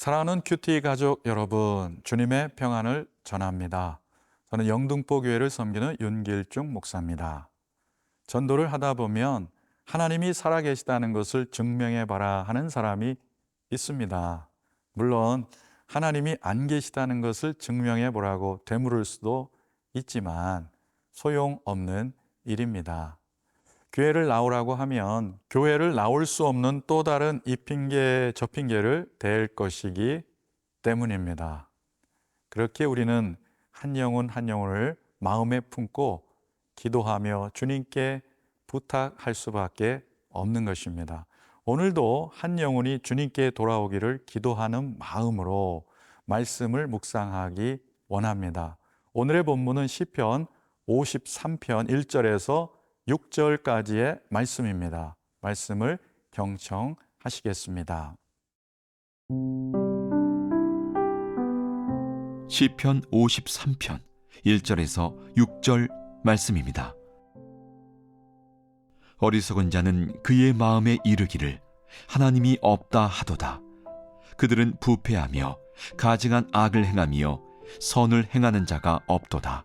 사랑하는 큐티 가족 여러분, 주님의 평안을 전합니다. 저는 영등포 교회를 섬기는 윤길중 목사입니다. 전도를 하다 보면 하나님이 살아계시다는 것을 증명해 봐라 하는 사람이 있습니다. 물론 하나님이 안 계시다는 것을 증명해 보라고 되물을 수도 있지만 소용없는 일입니다. 교회를 나오라고 하면 교회를 나올 수 없는 또 다른 이 핑계 저 핑계를 댈 것이기 때문입니다. 그렇게 우리는 한 영혼 한 영혼을 마음에 품고 기도하며 주님께 부탁할 수밖에 없는 것입니다. 오늘도 한 영혼이 주님께 돌아오기를 기도하는 마음으로 말씀을 묵상하기 원합니다. 오늘의 본문은 시편 53편 1절에서 6절까지의 말씀입니다. 말씀을 경청하시겠습니다. 시편 53편 1절에서 6절 말씀입니다. 어리석은 자는 그의 마음에 이르기를 하나님이 없다 하도다. 그들은 부패하며 가증한 악을 행하며 선을 행하는 자가 없도다.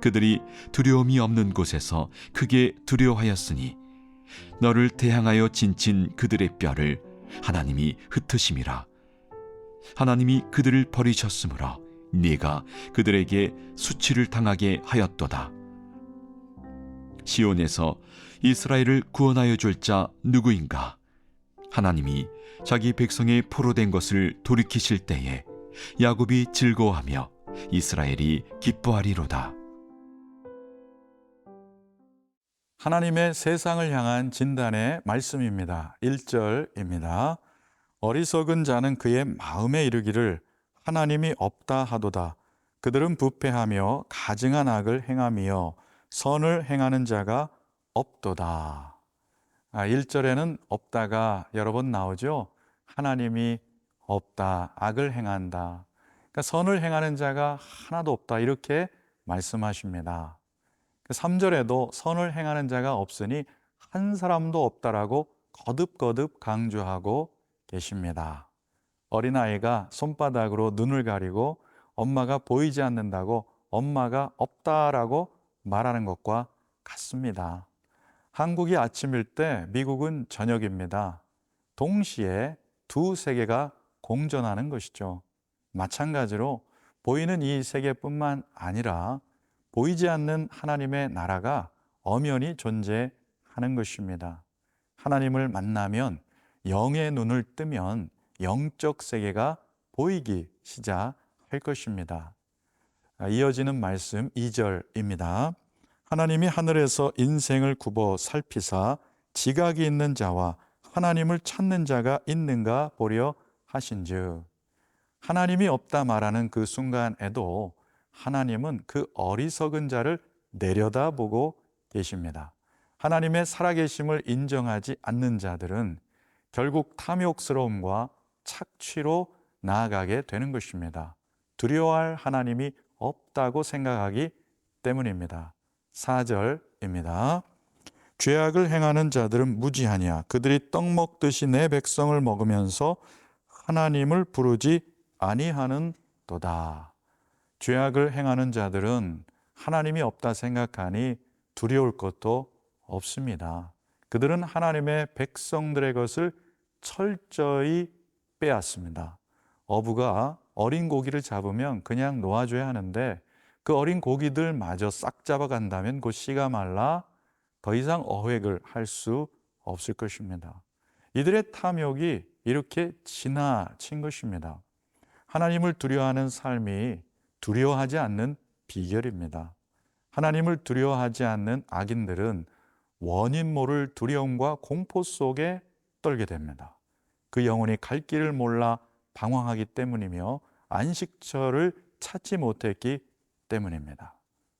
그들이 두려움이 없는 곳에서 크게 두려워하였으니 너를 대항하여 진친 그들의 뼈를 하나님이 흩으심이라. 하나님이 그들을 버리셨으므로 네가 그들에게 수치를 당하게 하였도다. 시온에서 이스라엘을 구원하여 줄 자 누구인가? 하나님이 자기 백성의 포로된 것을 돌이키실 때에 야곱이 즐거워하며 이스라엘이 기뻐하리로다. 하나님의 세상을 향한 진단의 말씀입니다. 1절입니다. 어리석은 자는 그의 마음에 이르기를 하나님이 없다 하도다. 그들은 부패하며 가증한 악을 행하며 선을 행하는 자가 없도다. 아, 1절에는 없다가 여러 번 나오죠. 하나님이 없다, 악을 행한다. 그러니까 선을 행하는 자가 하나도 없다. 이렇게 말씀하십니다. 3절에도 선을 행하는 자가 없으니 한 사람도 없다라고 거듭거듭 강조하고 계십니다. 어린아이가 손바닥으로 눈을 가리고 엄마가 보이지 않는다고 엄마가 없다라고 말하는 것과 같습니다. 한국이 아침일 때 미국은 저녁입니다. 동시에 두 세계가 공존하는 것이죠. 마찬가지로 보이는 이 세계뿐만 아니라 보이지 않는 하나님의 나라가 엄연히 존재하는 것입니다. 하나님을 만나면 영의 눈을 뜨면 영적 세계가 보이기 시작할 것입니다. 이어지는 말씀 2절입니다. 하나님이 하늘에서 인생을 굽어 살피사 지각이 있는 자와 하나님을 찾는 자가 있는가 보려 하신즉 하나님이 없다 말하는 그 순간에도 하나님은 그 어리석은 자를 내려다보고 계십니다. 하나님의 살아계심을 인정하지 않는 자들은 결국 탐욕스러움과 착취로 나아가게 되는 것입니다. 두려워할 하나님이 없다고 생각하기 때문입니다. 4절입니다. 죄악을 행하는 자들은 무지하냐 그들이 떡 먹듯이 내 백성을 먹으면서 하나님을 부르지 아니하는 도다. 죄악을 행하는 자들은 하나님이 없다 생각하니 두려울 것도 없습니다. 그들은 하나님의 백성들의 것을 철저히 빼앗습니다. 어부가 어린 고기를 잡으면 그냥 놓아줘야 하는데 그 어린 고기들 마저 싹 잡아간다면 곧 씨가 말라 더 이상 어획을 할 수 없을 것입니다. 이들의 탐욕이 이렇게 지나친 것입니다. 하나님을 두려워하는 삶이 두려워하지 않는 비결입니다. 하나님을 두려워하지 않는 악인들은 원인 모를 두려움과 공포 속에 떨게 됩니다. 그 영혼이 갈 길을 몰라 방황하기 때문이며 안식처를 찾지 못했기 때문입니다.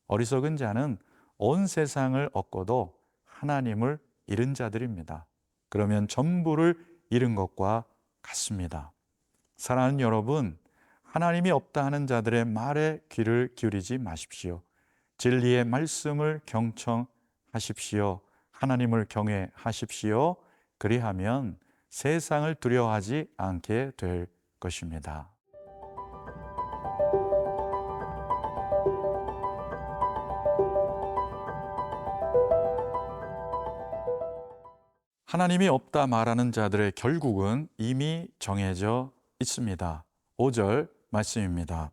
어리석은 자는 온 세상을 얻고도 하나님을 잃은 자들입니다. 그러면 전부를 잃은 것과 같습니다. 사랑하는 여러분, 하나님이 없다 하는 자들의 말에 귀를 기울이지 마십시오. 진리의 말씀을 경청하십시오. 하나님을 경외하십시오. 그리하면 세상을 두려워하지 않게 될 것입니다. 하나님이 없다 말하는 자들의 결국은 이미 정해져 있습니다. 5절 말씀입니다.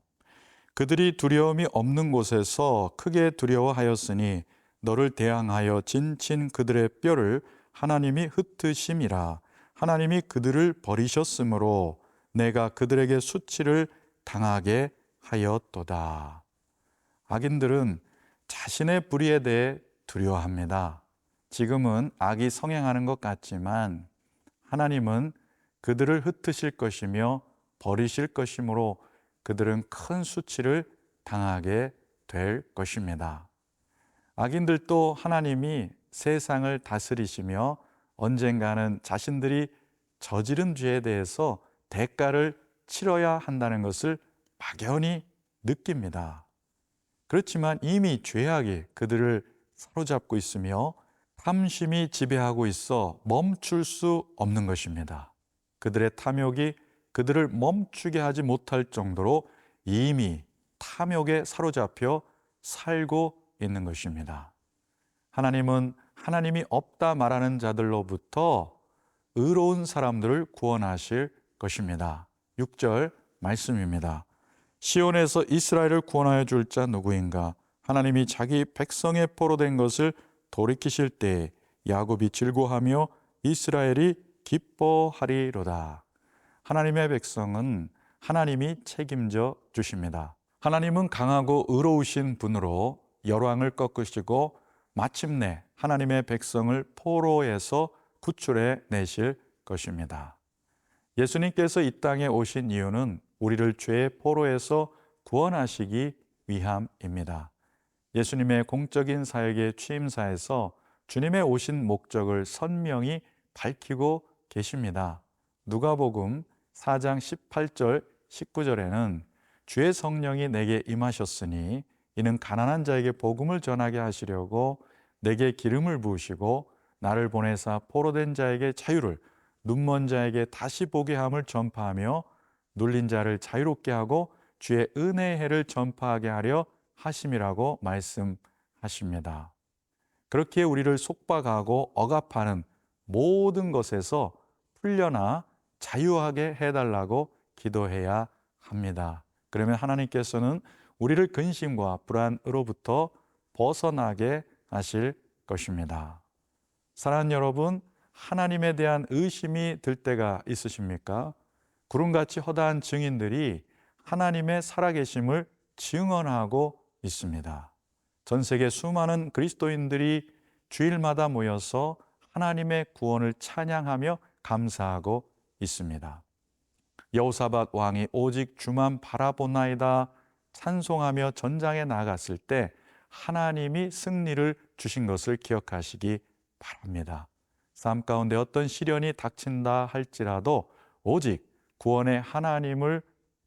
그들이 두려움이 없는 곳에서 크게 두려워하였으니 너를 대항하여 진친 그들의 뼈를 하나님이 흩으심이라 하나님이 그들을 버리셨으므로 내가 그들에게 수치를 당하게 하였도다. 악인들은 자신의 불의에 대해 두려워합니다. 지금은 악이 성행하는 것 같지만 하나님은 그들을 흩으실 것이며 버리실 것이므로 그들은 큰 수치를 당하게 될 것입니다. 악인들도 하나님이 세상을 다스리시며 언젠가는 자신들이 저지른 죄에 대해서 대가를 치러야 한다는 것을 막연히 느낍니다. 그렇지만 이미 죄악이 그들을 사로잡고 있으며 탐심이 지배하고 있어 멈출 수 없는 것입니다. 그들의 탐욕이 그들을 멈추게 하지 못할 정도로 이미 탐욕에 사로잡혀 살고 있는 것입니다. 하나님은 하나님이 없다 말하는 자들로부터 의로운 사람들을 구원하실 것입니다. 6절 말씀입니다. 시온에서 이스라엘을 구원하여 줄 자 누구인가? 하나님이 자기 백성의 포로 된 것을 돌이키실 때 야곱이 즐거하며 이스라엘이 기뻐하리로다. 하나님의 백성은 하나님이 책임져 주십니다. 하나님은 강하고 의로우신 분으로 열왕을 꺾으시고 마침내 하나님의 백성을 포로에서 구출해 내실 것입니다. 예수님께서 이 땅에 오신 이유는 우리를 죄의 포로에서 구원하시기 위함입니다. 예수님의 공적인 사역의 취임사에서 주님의 오신 목적을 선명히 밝히고 계십니다. 누가복음 4장 18절 19절에는 주의 성령이 내게 임하셨으니 이는 가난한 자에게 복음을 전하게 하시려고 내게 기름을 부으시고 나를 보내사 포로된 자에게 자유를 눈먼 자에게 다시 보게 함을 전파하며 눌린 자를 자유롭게 하고 주의 은혜의 해를 전파하게 하려 하심이라고 말씀하십니다. 그렇게 우리를 속박하고 억압하는 모든 것에서 풀려나 자유하게 해달라고 기도해야 합니다. 그러면 하나님께서는 우리를 근심과 불안으로부터 벗어나게 하실 것입니다. 사랑하는 여러분, 하나님에 대한 의심이 들 때가 있으십니까? 구름같이 허다한 증인들이 하나님의 살아계심을 증언하고 있습니다. 전 세계 수많은 그리스도인들이 주일마다 모여서 하나님의 구원을 찬양하며 감사하고 있습니다. 여호사밧 왕이 오직 주만 바라보나이다 찬송하며 전장에 나갔을 때 하나님이 승리를 주신 것을 기억하시기 바랍니다. 삶 가운데 어떤 시련이 닥친다 할지라도 오직 구원의 하나님을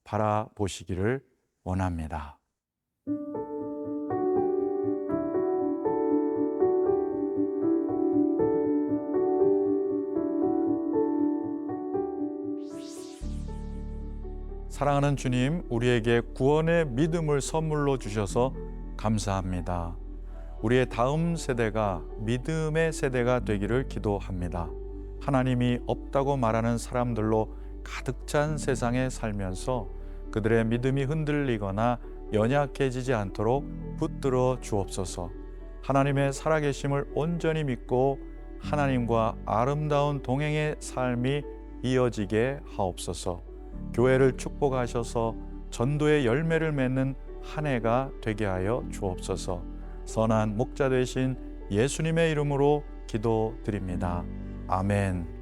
바라보시기를 원합니다. 사랑하는 주님, 우리에게 구원의 믿음을 선물로 주셔서 감사합니다. 우리의 다음 세대가 믿음의 세대가 되기를 기도합니다. 하나님이 없다고 말하는 사람들로 가득 찬 세상에 살면서 그들의 믿음이 흔들리거나 연약해지지 않도록 붙들어 주옵소서. 하나님의 살아계심을 온전히 믿고 하나님과 아름다운 동행의 삶이 이어지게 하옵소서. 교회를 축복하셔서 전도의 열매를 맺는 한 해가 되게 하여 주옵소서. 선한 목자 되신 예수님의 이름으로 기도드립니다. 아멘.